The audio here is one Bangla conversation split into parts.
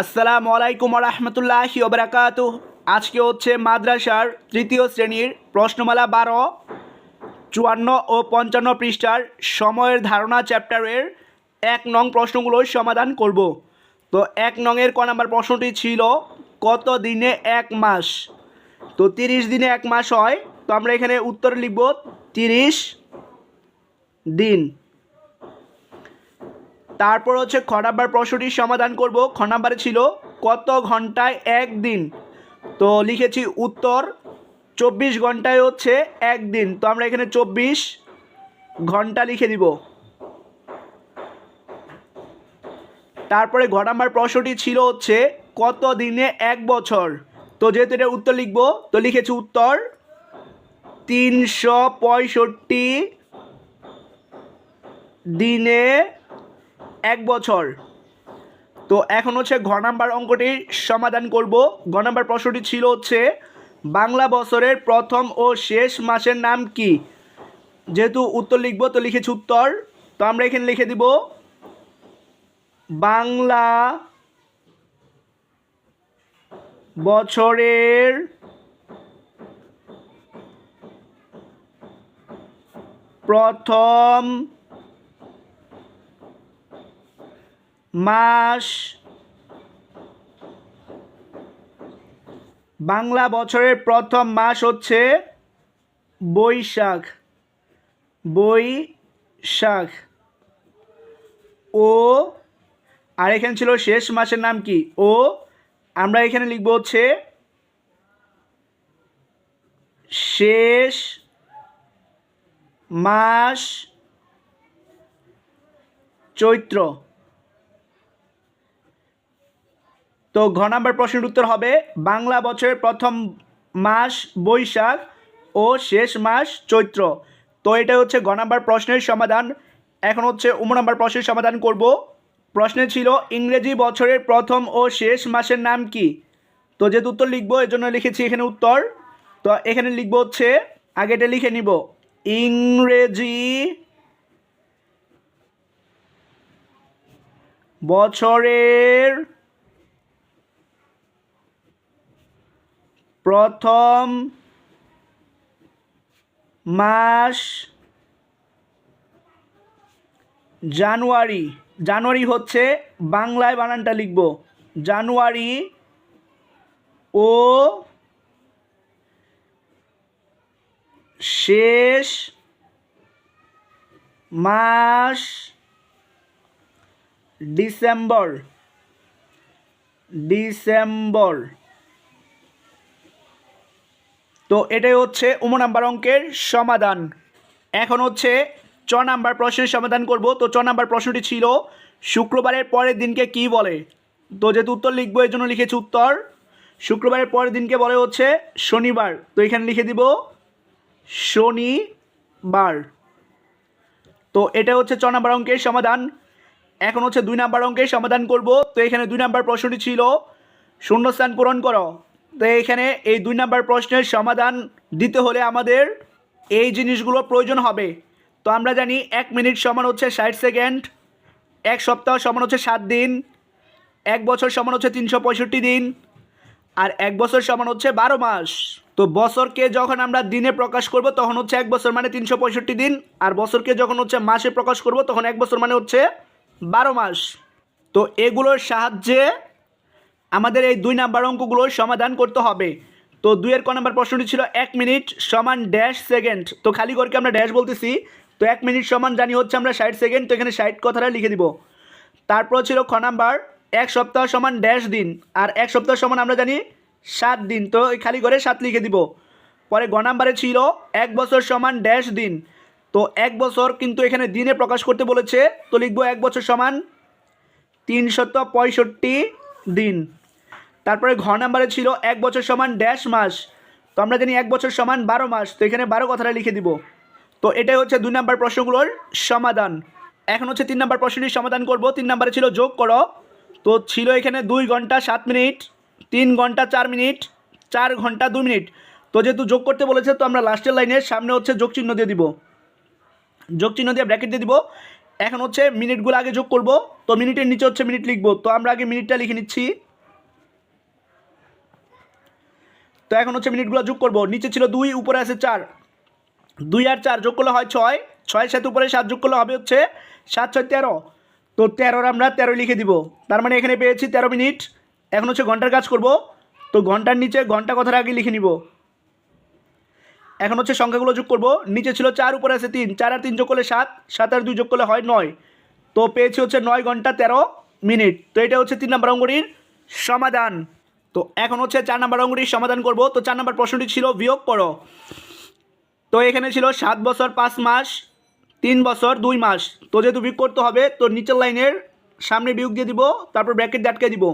আসসালামু আলাইকুম রহমতুল্লাহি ওবরাকাত আজকে হচ্ছে মাদ্রাসার তৃতীয় শ্রেণির প্রশ্নমালা বারো, চুয়ান্ন ও পঞ্চান্ন পৃষ্ঠার সময়ের ধারণা চ্যাপ্টারের এক নং প্রশ্নগুলোর সমাধান করব। তো এক নংয়ের ক নাম্বার প্রশ্নটি ছিল, কত দিনে এক মাস? তো তিরিশ দিনে এক মাস হয়, তো আমরা এখানে উত্তর লিখব, তিরিশ দিন। তারপর হচ্ছে খ নাম্বার প্রশ্নটির সমাধান করব। খ নাম্বারে ছিল কত ঘন্টায় একদিন তো লিখেছি উত্তর চব্বিশ ঘন্টায় হচ্ছে একদিন তো আমরা এখানে চব্বিশ ঘণ্টা লিখে দিব। তারপরে ঘ নাম্বার প্রশ্নটি ছিল হচ্ছে কত দিনে এক বছর? তো যেহেতু এটা উত্তর লিখব, তো লিখেছি উত্তর তিনশো পঁয়ষট্টি দিনে এক বছর। তো এখন হচ্ছে ঘ নাম্বার অঙ্কটির সমাধান করব। ঘ নাম্বার প্রশ্নটি ছিল হচ্ছে, বাংলা বছরের প্রথম ও শেষ মাসের নাম কি? যেহেতু উত্তর লিখব, তো লিখেছি উত্তর। তো আমরা এখানে লিখে দিব, বাংলা বছরের প্রথম মাস বাংলা বছরের প্রথম মাস হচ্ছে বৈশাখ। বৈশাখ। ও, আর এখানে ছিল শেষ মাসের নাম কি? ও, আমরা এখানে লিখব হচ্ছে শেষ মাস চৈত্র। তো ঘ নাম্বার প্রশ্নের উত্তর হবে, বাংলা বছরের প্রথম মাস বৈশাখ ও শেষ মাস চৈত্র। তো এটা হচ্ছে ঘ নাম্বার প্রশ্নের সমাধান। এখন হচ্ছে উম নাম্বার প্রশ্নের সমাধান করব। প্রশ্নে ছিল, ইংরেজি বছরের প্রথম ও শেষ মাসের নাম কি? তো যেহেতু উত্তর লিখব এর জন্য লিখেছি এখানে উত্তর। তো এখানে লিখব হচ্ছে, আগে এটা লিখে নিব, ইংরেজি বছরের প্রথম মাস জানুয়ারি। জানুয়ারি হচ্ছে বাংলায় বানানটা লিখব। জানুয়ারি ও শেষ মাস ডিসেম্বর। ডিসেম্বর। তো এটাই হচ্ছে উম নাম্বার অঙ্কের সমাধান। এখন হচ্ছে চ নাম্বার প্রশ্নের সমাধান করব। তো চ নাম্বার প্রশ্নটি ছিল, শুক্রবারের পরের দিনকে কি বলে? তো যেহেতু উত্তর লিখব, এই জন্য লিখেছি উত্তর। শুক্রবারের পরের দিনকে বলে হচ্ছে শনিবার। তো এখানে লিখে দিব, শনিবার। তো এটা হচ্ছে চ নাম্বার অঙ্কের সমাধান। এখন হচ্ছে দুই নাম্বার অঙ্কের সমাধান করব। তো এখানে দুই নাম্বার প্রশ্নটি ছিল, শূন্যস্থান পূরণ করো। তো এখানে এই দুই নাম্বার প্রশ্নের সমাধান দিতে হলে আমাদের এই জিনিসগুলো প্রয়োজন হবে। তো আমরা জানি এক মিনিট সমান হচ্ছে ষাট সেকেন্ড, এক সপ্তাহ সমান হচ্ছে সাত দিন, এক বছর সমান হচ্ছে তিনশো পঁয়ষট্টি দিন, আর এক বছর সমান হচ্ছে বারো মাস। তো বছরকে যখন আমরা দিনে প্রকাশ করব তখন হচ্ছে এক বছর মানে তিনশো পঁয়ষট্টি দিন, আর বছরকে যখন হচ্ছে মাসে প্রকাশ করব তখন এক বছর মানে হচ্ছে বারো মাস। তো এগুলোর সাহায্যে আমাদের এই দুই নাম্বার অঙ্কগুলোর সমাধান করতে হবে। তো দুইয়ের ক নাম্বার প্রশ্নটি ছিল এক মিনিট সমান ড্যাশ সেকেন্ড তো খালি করকে আমরা ড্যাশ বলতেছি। তো এক মিনিট সমান জানি হচ্ছে আমরা ষাট সেকেন্ড তো এখানে ষাট কথাটা লিখে দিব। তারপর ছিল খ নাম্বার, এক সপ্তাহ সমান ড্যাশ দিন। আর এক সপ্তাহ সমান আমরা জানি সাত দিন। তো এই খালি করে সাত লিখে দিব। পরে গ নাম্বারে ছিল এক বছর সমান ড্যাশ দিন। তো এক বছর কিন্তু এখানে দিনে প্রকাশ করতে বলেছে। তো লিখব এক বছর সমান তিনশত পঁয়ষট্টি দিন। তারপরে ঘ নাম্বারে ছিল এক বছর সমান ড্যাশ মাস। তো আমরা জানি এক বছর সমান বারো মাস। তো এখানে বারো কথাটা লিখে দিব। তো এটাই হচ্ছে দুই নাম্বার প্রশ্নগুলোর সমাধান। এখন হচ্ছে তিন নাম্বার প্রশ্নটির সমাধান করব। তিন নাম্বারে ছিল যোগ করো। তো ছিল এখানে দুই ঘণ্টা সাত মিনিট, তিন ঘণ্টা চার মিনিট, চার ঘণ্টা দু মিনিট। তো যেহেতু যোগ করতে বলেছে, তো আমরা লাস্টের লাইনের সামনে হচ্ছে যোগ চিহ্ন দিয়ে দিব। যোগ চিহ্ন দিয়ে ব্র্যাকেট দিয়ে দিব। এখন হচ্ছে মিনিটগুলো আগে যোগ করব। তো মিনিটের নিচে হচ্ছে মিনিট লিখব। তো আমরা আগে মিনিটটা লিখে নিচ্ছি। তো এখন হচ্ছে মিনিটগুলো যোগ করব। নিচে ছিল দুই, উপরে আছে চার। দুই আর চার যোগ করলে হয় ছয়। ছয়ের সাথে উপরে সাত যোগ করলে হবে হচ্ছে সাত, ছয়, তেরো। তো তেরোর আমরা তেরো লিখে দিব। তার মানে এখানে পেয়েছি তেরো মিনিট। এখন হচ্ছে ঘণ্টার কাজ করব। তো ঘণ্টার নিচে ঘণ্টা কথার আগে লিখে নিব। এখন হচ্ছে সংখ্যাগুলো যোগ করব। নিচে ছিল চার, উপরে আছে তিন। চার আর তিন যোগ করলে সাত। সাত আর দুই যোগ করলে হয় নয়। তো পেয়েছি হচ্ছে নয় ঘণ্টা তেরো মিনিট। তো এটা হচ্ছে তিন নম্বর অঙ্গটির সমাধান। তো এখন হচ্ছে চার নম্বর অঙ্গটির সমাধান করব। তো চার নম্বর প্রশ্নটি ছিল বিয়োগ করো। তো এখানে ছিল সাত বছর, পাঁচ মাস, তিন বছর, দুই মাস। তো যেহেতু বিয়োগ করতে হবে, তো নিচের লাইনের সামনে বিয়োগ দিয়ে দিব, তারপর ব্র্যাকেট দিয়ে আটকে দিব।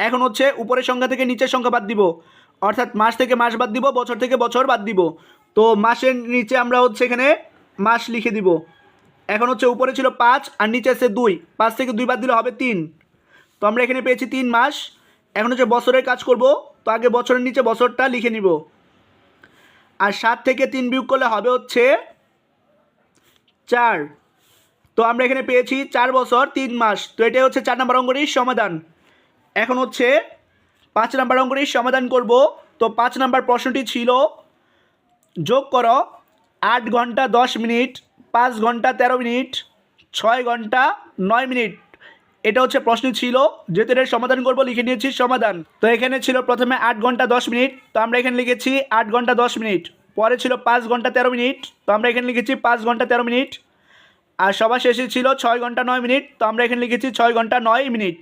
এখন হচ্ছে উপরের সংখ্যা থেকে নিচের সংখ্যা বাদ দিব। অর্থাৎ মাস থেকে মাস বাদ দিব, বছর থেকে বছর বাদ দিব। তো মাসের নিচে আমরা হচ্ছে এখানে মাস লিখে দিব। এখন হচ্ছে উপরে ছিল পাঁচ আর নিচে আছে দুই। পাঁচ থেকে দুই বাদ দিলে হবে তিন। তো আমরা এখানে পেয়েছি তিন মাস। এখন হচ্ছে বছরের কাজ করব, তো আগে বছরের নিচে বছরটা লিখে নিব। আর সাত থেকে তিন বিয়োগ করলে হবে হচ্ছে চার। তো আমরা এখানে পেয়েছি চার বছর, তিন মাস। তো এটাই হচ্ছে চার নম্বর অঙ্গটির সমাধান। এখন হচ্ছে পাঁচ নম্বর অঙ্গটির সমাধান করব। তো পাঁচ নম্বর প্রশ্নটি ছিল, যোগ করো আট ঘণ্টা দশ মিনিট, পাঁচ ঘণ্টা তেরো মিনিট, ছয় ঘণ্টা নয় মিনিট। এটা হচ্ছে প্রশ্ন ছিল, যেহেতু এর সমাধান করব, লিখে নিয়েছি সমাধান। তো এখানে ছিল প্রথমে আট ঘণ্টা দশ মিনিট, তো আমরা এখানে লিখেছি আট ঘণ্টা দশ মিনিট। পরে ছিল পাঁচ ঘণ্টা তেরো মিনিট, তো আমরা এখানে লিখেছি পাঁচ ঘণ্টা তেরো মিনিট। আর সবার শেষে ছিল ছয় ঘণ্টা নয় মিনিট, তো আমরা এখানে লিখেছি ছয় ঘণ্টা নয় মিনিট।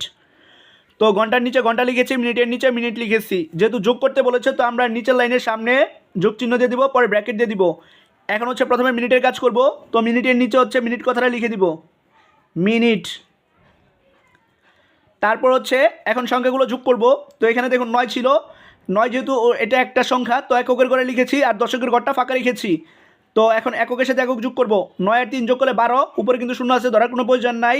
তো ঘণ্টার নিচে ঘণ্টা লিখেছি, মিনিটের নিচে মিনিট লিখেছি। যেহেতু যোগ করতে বলেছে, তো আমরা নিচের লাইনের সামনে যোগ চিহ্ন দিয়ে দিব, পরে ব্র্যাকেট দিয়ে দিব। এখন হচ্ছে প্রথমে মিনিটের কাজ করব, তো মিনিটের নিচে হচ্ছে মিনিট কথাটা লিখে দিব। মিনিট। তারপর হচ্ছে এখন সংখ্যাগুলো যোগ করব। তো এখানে দেখুন নয় ছিল। নয় যেহেতু এটা একটা সংখ্যা, তো এককের করে লিখেছি আর দশকের ঘরটা ফাঁকা রেখেছি। তো এখন এককের সাথে একক যোগ করব। নয় আর তিন যোগ করলে বারো, উপরে কিন্তু শূন্য আছে, ধরার কোনো প্রয়োজন নাই।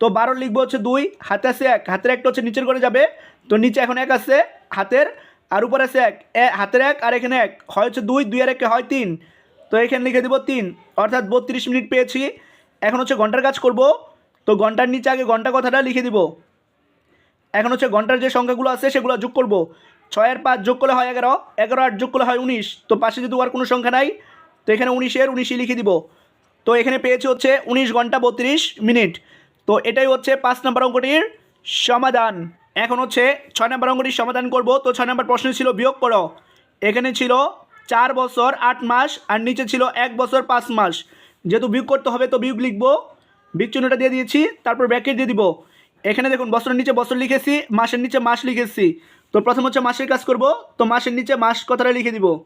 তো বারো লিখব হচ্ছে দুই, হাতে আছে এক, হাতের একটা হচ্ছে নিচের করে যাবে। তো নিচে এখন এক আছে, হাতের, আর উপরে আছে এক। হাতের এক আর এখানে এক। হয় হচ্ছে দুই দুই আর একে হয় তিন। তো এখানে লিখে দিব তিন। অর্থাৎ বত্রিশ মিনিট পেয়েছি। এখন হচ্ছে ঘণ্টার কাজ করব। তো ঘণ্টার নিচে আগে ঘণ্টা কথাটা লিখে দিব। এখন হচ্ছে ঘণ্টার যে সংখ্যাগুলো আছে, সেগুলো যোগ করব। ছয় আর পাঁচ যোগ করলে হয় এগারো এগারো আট যোগ করলে হয় উনিশ। তো পাশে যদি আর কোনো সংখ্যা নাই, তো এখানে উনিশের, উনিশই লিখে দিব। তো এখানে পেয়েছি হচ্ছে উনিশ ঘণ্টা বত্রিশ মিনিট। তো এটাই হচ্ছে পাঁচ নম্বর অঙ্কটির সমাধান। এখন হচ্ছে ছয় নম্বর অঙ্কটির সমাধান করব। তো ছয় নম্বর প্রশ্ন ছিল বিয়োগ করো। এখানে ছিল চার বছর, আট মাস, আর নিচে ছিল এক বছর, পাঁচ মাস। যেহেতু বিয়োগ করতে হবে, তো বিয়োগ লিখব। চিহ্নটা দিয়ে দিয়েছি, তারপর ব্র্যাকেট দিয়ে দিব। এখানে দেখুন, বছরের নিচে বছর লিখেছি, মাসের নিচে মাস লিখেছি। তো প্রথম হচ্ছে মাসের কাজ করব, তো মাসের নিচে মাস কথাটা লিখে দিব।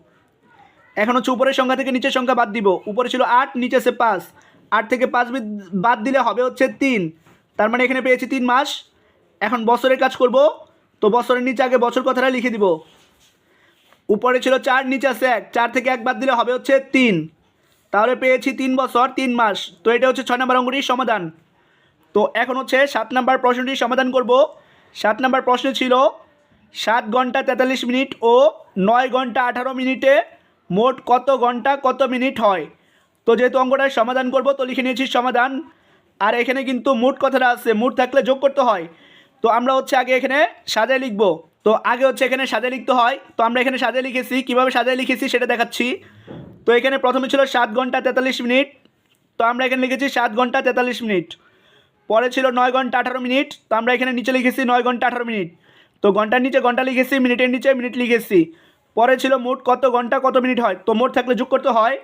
এখন হচ্ছে উপরের সংখ্যা থেকে নিচের সংখ্যা বাদ দিব। উপরে ছিল আট, নিচে আছে পাঁচ। আট থেকে পাঁচ বিদ- দিলে হবে হচ্ছে তিন। তার মানে এখানে পেয়েছি তিন মাস। এখন বছরের কাজ করব, তো বছরের নিচে আগে বছর কথাটা লিখে দিব। উপরে ছিল চার, নিচে আছে এক। চার থেকে এক বাদ দিলে হবে হচ্ছে তিন। তাহলে পেয়েছি তিন বছর, তিন মাস। তো এটা হচ্ছে ছয় নম্বর অঙ্কটির সমাধান। তো এখন হচ্ছে সাত নম্বর প্রশ্নটির সমাধান করব। সাত নম্বর প্রশ্ন ছিল, সাত ঘণ্টা তেতাল্লিশ মিনিট ও নয় ঘণ্টা আঠারো মিনিটে মোট কত ঘণ্টা কত মিনিট হয়? তো যেহেতু অঙ্কটার সমাধান করব, তো লিখে নিয়েছি সমাধান। আর এখানে কিন্তু মোট কথাটা আছে, মোট থাকলে যোগ করতে হয়। তো আমরা হচ্ছে আগে এখানে সাজায় লিখব। তো আগে হচ্ছে এখানে সাজায় লিখতে হয়। তো আমরা এখানে সাজায় লিখেছি, কীভাবে সাজায় লিখেছি সেটা দেখাচ্ছি। তো এখানে প্রথমে ছিল সাত ঘণ্টা তেতাল্লিশ মিনিট। তো আমরা এখানে লিখেছি সাত ঘণ্টা তেতাল্লিশ মিনিট। পরে ছিল নয় ঘণ্টা আঠারো মিনিট, তো আমরা এখানে নিচে লিখেছি নয় ঘণ্টা আঠারো মিনিট। তো ঘণ্টার নিচে ঘণ্টা লিখেছি, মিনিটের নিচে মিনিট লিখেছি। পরে ছিল মোট কত ঘণ্টা, কত মিনিট হয়? তো মোট থাকলে যোগ করতে হয়।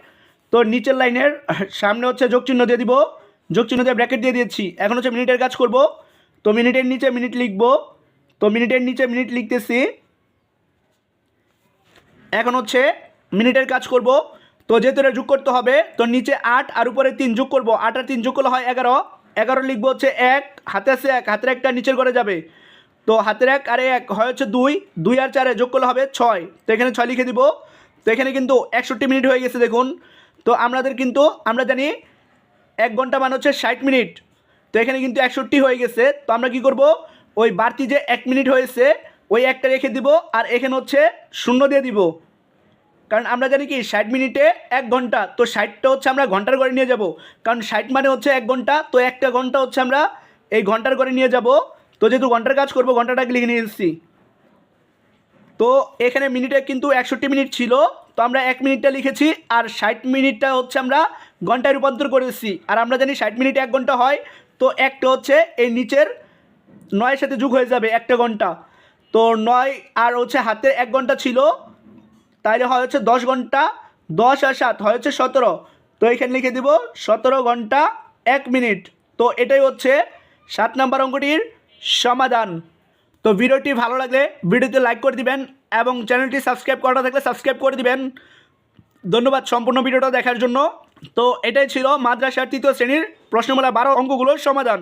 তো নিচের লাইনের সামনে হচ্ছে যোগ চিহ্ন দিয়ে দিব। যোগ চিহ্ন দিয়ে ব্র্যাকেট দিয়ে দিয়েছি। এখন হচ্ছে মিনিটের কাজ করব। তো মিনিটের নিচে মিনিট লিখব। তো মিনিটের নিচে মিনিট লিখতেছি। এখন হচ্ছে মিনিটের কাজ করব। তো যেহেতু যোগ করতে হবে, তো নিচে আট আর উপরে তিন যোগ করব। আট আর তিন যোগ করলে হয় এগারো। এগারো লিখব হচ্ছে এক, হাতে আছে এক, হাতের একটা নিচের করে যাবে। তো হাতের এক আর এক হয় হচ্ছে দুই দুই আর চারে যোগ করলে হবে ছয়। তো এখানে ছয় লিখে দিব। তো এখানে কিন্তু একষট্টি মিনিট হয়ে গেছে দেখুন। তো আমাদের কিন্তু, আমরা জানি এক ঘণ্টা মানে হচ্ছে ষাট মিনিট। তো এখানে কিন্তু একষট্টি হয়ে গেছে। তো আমরা কি করব? ওই বাড়তি যে এক মিনিট হয়েছে, ওই একটা রেখে দিব। আর এখানে হচ্ছে শূন্য দিয়ে দিব। কারণ আমরা জানি কি, ষাট মিনিটে এক ঘণ্টা, তো ষাটটা হচ্ছে আমরা ঘণ্টার ঘরে নিয়ে যাব। কারণ ষাট মানে হচ্ছে এক ঘণ্টা, তো একটা ঘণ্টা হচ্ছে আমরা এই ঘণ্টার ঘরে নিয়ে যাব। তো যেহেতু ঘণ্টার কাজ করব ঘন্টাটাকে লিখে নিয়ে এসেছি। তো এখানে মিনিটে কিন্তু একষট্টি মিনিট ছিল, তো আমরা এক মিনিটটা লিখেছি, আর ষাট মিনিটটা হচ্ছে আমরা ঘন্টায় রূপান্তর করেছি। আর আমরা জানি ষাট মিনিট এক ঘণ্টা হয়, তো একটা হচ্ছে এই নিচের নয়ের সাথে যোগ হয়ে যাবে একটা ঘণ্টা। তো নয় আর হচ্ছে হাতে এক ঘণ্টা ছিল তাহলে হয় হচ্ছে দশ ঘণ্টা, দশ আর সাত হয় হচ্ছে সতেরো। তো এখানে লিখে দিব সতেরো ঘণ্টা এক মিনিট। তো এটাই হচ্ছে সাত নম্বর অঙ্কটির সমাধান। তো ভিডিওটি ভালো লাগলে ভিডিওতে লাইক করে দিবেন এবং চ্যানেলটি সাবস্ক্রাইব করা থাকলে সাবস্ক্রাইব করে দিবেন। ধন্যবাদ সম্পূর্ণ ভিডিওটা দেখার জন্য। তো এটাই ছিল মাদ্রাসার তৃতীয় শ্রেণির প্রশ্নমালা বারো অঙ্কগুলোর সমাধান।